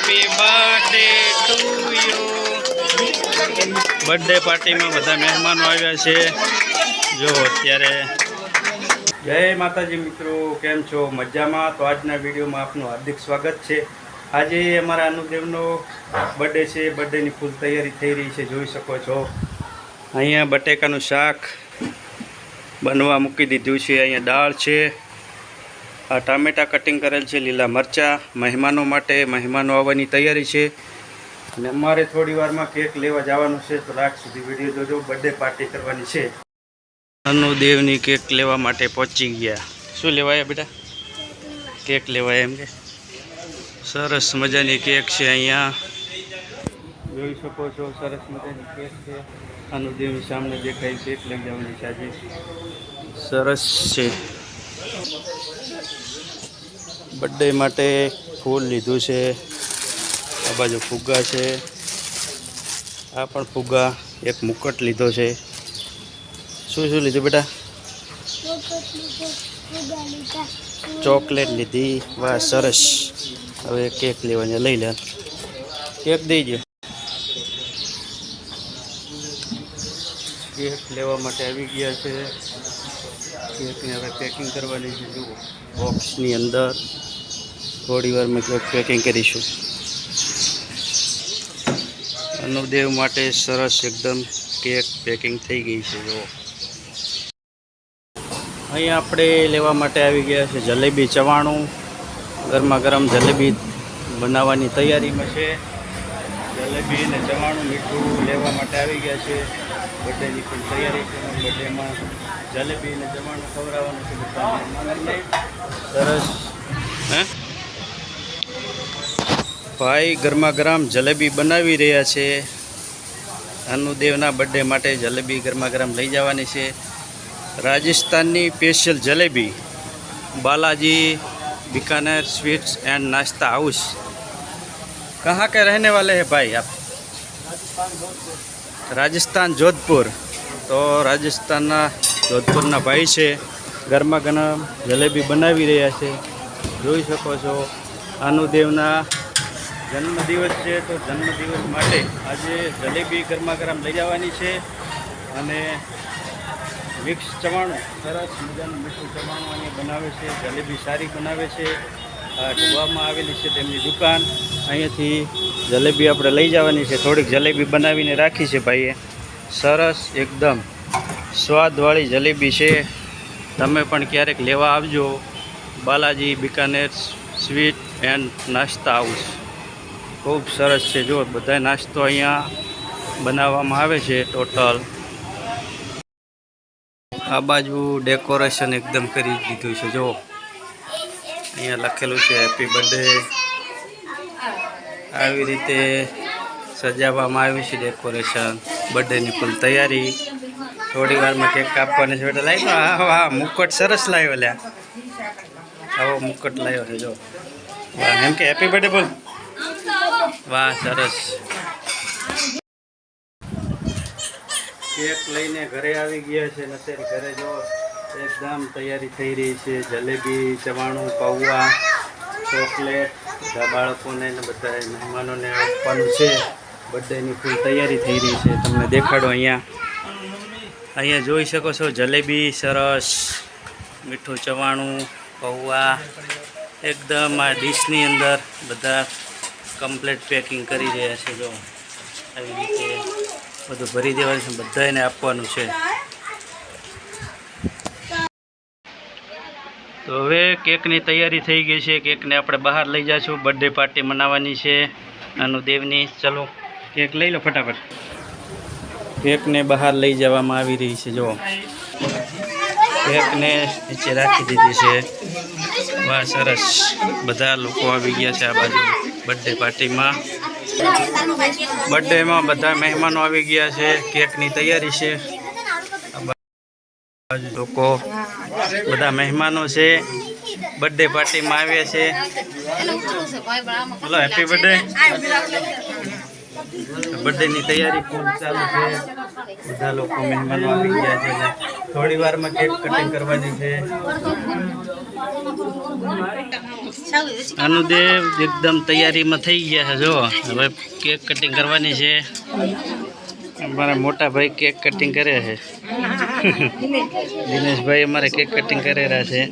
Happy birthday to you birthday પાર્ટીમાં બધા મહેમાનો આવ્યા છે. જો અત્યારે જય માતાજી મિત્રો, કેમ છો? મજામાં? તો આજના વિડીયોમાં આપનું હાર્દિક સ્વાગત છે. આજે અમારા અનુદેવનો બર્થડે છે. બર્થડેની ફૂલ તૈયારી થઈ રહી છે. જોઈ શકો છો. અહીંયા બટેકાનું શાક બનવા મૂકી દીધું છે. અહીંયા દાળ છે. આ ટામેટા કટિંગ કરેલ છે, લીલા મરચાં, મહેમાનો માટે મહેમાનો આવવાની તૈયારી છે. અને અમારે થોડી વારમાં કેક લેવા જવાનું છે, તો રાત સુધી વીડિયો જોજો બર્થડે પાર્ટી કરવાની છે. અનુદેવની કેક લેવા માટે પહોંચી ગયા. શું લેવાયા બેટા? કેક લેવાય એમ કે? સરસ મજાની કેક છે અહીંયા. જોઈ શકો છો, સરસ મજાની કેક છે. અનુદેવની સામે દેખાય કેક લઈ જવાની છે આજે. સરસ છે. બર્થડે માટે ફૂલ લીધું છે. આ બાજુ ફુગ્ગા છે. આ પણ ફુગ્ગા, એક મુકટ લીધો છે. શું શું લીધું બેટા? ચોકલેટ લીધી. વાહ, સરસ. હવે કેક લેવાની લઈ લે. કેક દઈ ગયો કેક લેવા માટે આવી ગયા છે. કેકને હવે પેકિંગ કરવાની છે, જુઓ. બોક્સની અંદર થોડી વારમાં કેક પેકિંગ કરીશું. અનુદેવ માટે સરસ એકદમ કેક પેકિંગ થઈ ગઈ છે, જુઓ. અહીં આપણે લેવા માટે આવી ગયા છે જલેબી ચવાણું. ગરમા ગરમ જલેબી બનાવવાની તૈયારીમાં છે. જલેબી અને ચવાણું મીઠું લેવા માટે આવી ગયા છે. બર્થડેની પણ તૈયારી છે. બર્થડેમાં જલેબી અને ચવાણું ખવડાવવાનું છે બધા મહેમાનોને. સરસ હે ભાઈ ગરમા ગરમ જલેબી બનાવી રહ્યા છે અનુદેવના બર્થડે માટે જલેબી ગરમા ગરમ લઈ જવાની છે રાજસ્થાનની special jalebi Balaji Bikaner sweets and Nashta house कहाँ के रहने वाले हैं भाई आप રાજસ્થાન જોધપુર તો રાજસ્થાનના જોધપુરના ભાઈ છે. ગરમા ગરમ જલેબી બનાવી રહ્યા છે. જોઈ શકો છો, આનુદેવના જન્મદિવસ છે તો જન્મદિવસ માટે આજે જલેબી ગરમા ગરમ લઈ જવાની છે અને મિક્સ ચવાણું, સરસ મજાનું મીઠું ચવાણું અહીંયા બનાવે છે, જલેબી સારી બનાવે છે. આ ઢોવામાં આવેલી છે તેમની દુકાન. અહીંયાથી જલેબી આપણે લઈ જવાની છે. થોડીક જલેબી બનાવીને રાખી છે ભાઈએ. સરસ, એકદમ. સ્વાદવાળી જલેબી છે. તમે પણ ક્યારેક લેવા આવજો. Balaji Bikaner sweet and Nasta house. ખૂબ સરસ છે. જો બધા નાસ્તો અહીંયા બનાવવામાં આવે છે ટોટલ. આ બાજુ ડેકોરેશન એકદમ કરી દીધું છે. જો અહીંયા લખેલું છે હેપી બર્થડે આવી રીતે સજાવવામાં આવ્યું છે ડેકોરેશન. બર્થડેની ફૂલ તૈયારી. થોડી વારમાં કેક કાપવાની છે એટલે લાવ્યો હા હા મુકટ સરસ લાવ્યો લ્યા. આવો મુકટ લાવ્યો છે, જો. વાહ, એમ કે હેપી બર્થડે બોલ. વાહ, સરસ. કેક લઈને ઘરે આવી ગયા છે અત્યારે ઘરે જો એકદમ તૈયારી થઈ રહી છે. જલેબી, ચવાણું, પૌવા, ચોકલેટ બાળકોને ને બધા મહેમાનોને આપવાનું છે. બર્થડેની ફૂલ તૈયારી થઈ રહી છે. તમને દેખાડો અહીંયા. અહીંયા જોઈ શકો છો જલેબી, સરસ, મીઠું ચવાણું પૌવા એકદમ આ ડીશની અંદર બધા કમ્પ્લેટ પેકિંગ કરી રહ્યા છે જો. આવી રીતે બધું ભરી દેવાનું છે બધાને આપવાનું છે. તો હવે કેકની તૈયારી થઈ ગઈ છે. કેકને આપણે બહાર લઈ જઈશું બર્થડે પાર્ટી મનાવવાની છે. અનુદેવની ચલો, કેક લઈ લો ફટાફટ. કેકને બહાર લઈ જવામાં આવી રહી છે જો કેકને નીચે રાખી દીધી છે. વાહ સરસ. બધા લોકો આવી ગયા છે આ બાજુ બર્થડે પાર્ટીમાં બર્થડેમાં બધા મહેમાનો આવી ગયા છે કેકની તૈયારી છે. બાજુ લોકો બધા મહેમાનો છે. બર્થડે પાર્ટીમાં આવ્યા છે. બોલો હેપી બર્થડે બર્થડેની તૈયારી ફૂલ ચાલુ છે. બધા લોકો મહેમાનો આવી ગયા છે થોડી વારમાં કેક કટિંગ કરવાની છે. અનુદેવ એકદમ તૈયારીમાં થઈ ગયા છે. જો, હવે કેક કટિંગ કરવાની છે. અમારા મોટા ભાઈ કેક કટિંગ કરે છે. દિનેશભાઈ અમારે કેક કટિંગ કરેલા છે.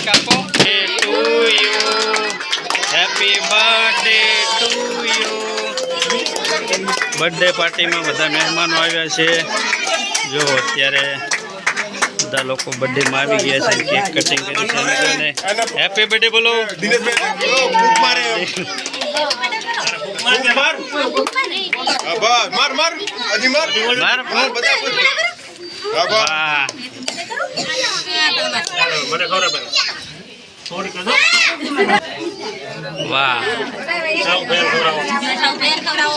કાપો to you happy birthday to you birthday પાર્ટીમાં બધા મહેમાનો આવ્યા છે. જો અત્યારે બધા લોકો બર્થડેમાં આવી ગયા છે કેક કટિંગ કરી છે અને હેપી બર્થડે બોલો. દિનેશભાઈ ઓ, ભૂખ મારે. ભૂખ માર. હા, બસ માર માર. હજી માર. માર. માર. બધા પૂછ. હા, બસ. વાહ. વાહ.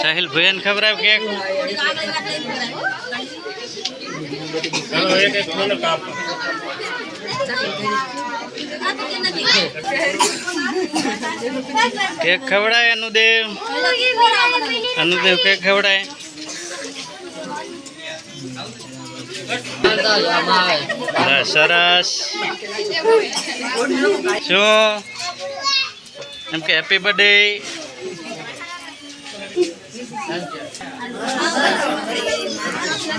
સાહિલ ભયન ખબરાવ કેક. કેક ખવડાય અનુદેવ? અનુદેવ કેક ખવડાય? સરસ. શું? એમ કે happy birthday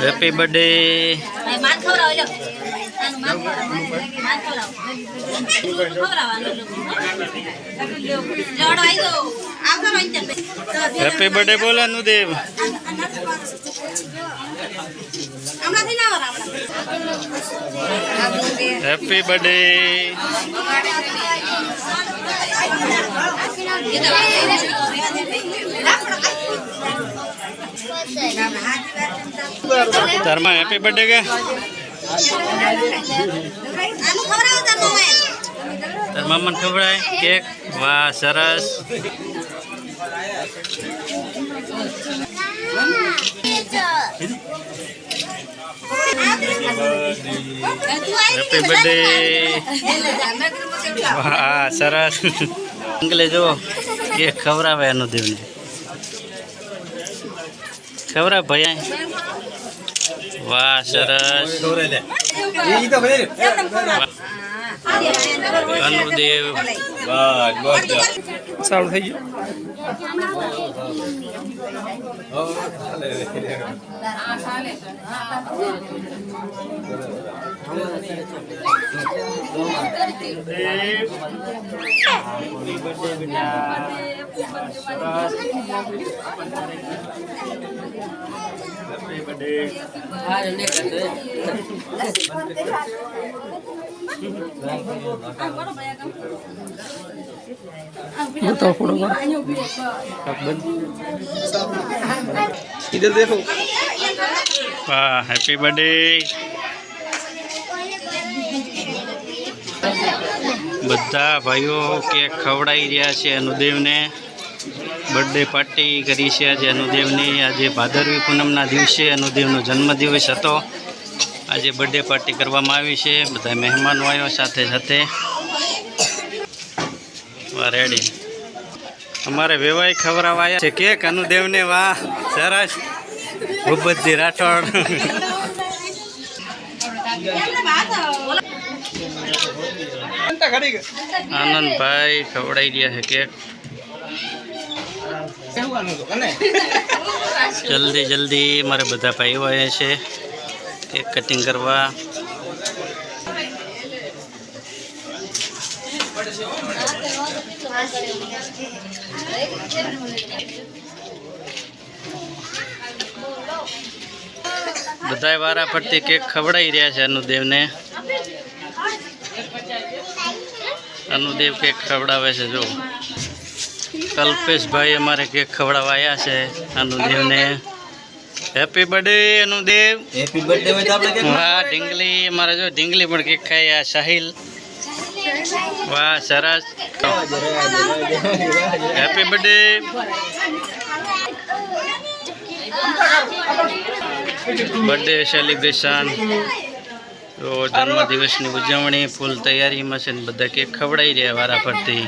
happy birthday happy birthday બોલ અનુદેવ? હમણાંથી ના વરાવડા હેપી બર્થડે તારમાં હેપી બર્થડે કે? તાર મામાને ખવડાય? કેક? વાહ, સરસ. હેપી બર્થડે વાહ, સરસ. અંકલે જો કેક ખવડાવે અનુદેવને ખવડાવ ભાઈ વાહ સરસ. અનુદેવ. સારું થઈ ગયું. Happy birthday. વાહ હેપી બર્થડે બધા ભાઈઓ કેક ખવડાવી રહ્યા છે અનુદેવને. બર્થડે પાર્ટી કરી છે આજે અનુદેવની. આજે ભાદરવી પૂનમના દિવસે અનુદેવનો જન્મદિવસ હતો. આજે બર્થડે પાર્ટી કરવામાં આવી છે. બધા મહેમાનો આવ્યો, સાથે સાથે. વા રેડી અમારે વેવાય ખવડાવવા આવ્યા છે. કેક અનુદેવને વાહ, સરસ. ભૂપતજી રાઠોડ. આનંદભાઈ ખવડાવી રહ્યા છે કેક. જલ્દી જલ્દી, મારે બધા ભાઈઓ આવ્યા છે. કેક કટિંગ કરવા. બધા વારા ફરતી કેક ખવડાવી રહ્યા છે અનુદેવને. અનુદેવ કેક ખવડાવે છે, જો. કલ્પેશભાઈ અમારે કેક ખવડાવવા આવ્યા છે અનુદેવને. Happy birthday Anudev happy birthday હોય તો આપણે કેક હા ઢીંગલી મારા જો ઢીંગલી પણ કેક ખાઈ આ સાહિલ. વાહ સરસ. હેપી બર્થડે બર્થડે સેલિબ્રેશન તો જન્મદિવસની ઉજવણી ફૂલ તૈયારીમાં છે ને બધા કેક ખવડાવી રહ્યા વારા ફરતી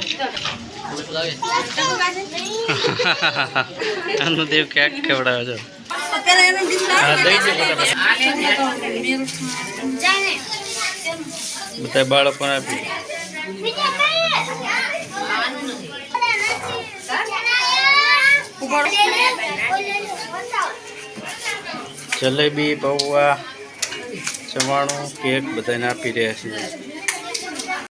અનુદેવ ક્યાંક ખવડાવે છે? દઈ દે ફટાફટ બધા બાળકોને આપી જલેબી પૌવા ચવાણું કેક બધાને આપી રહ્યા છીએ.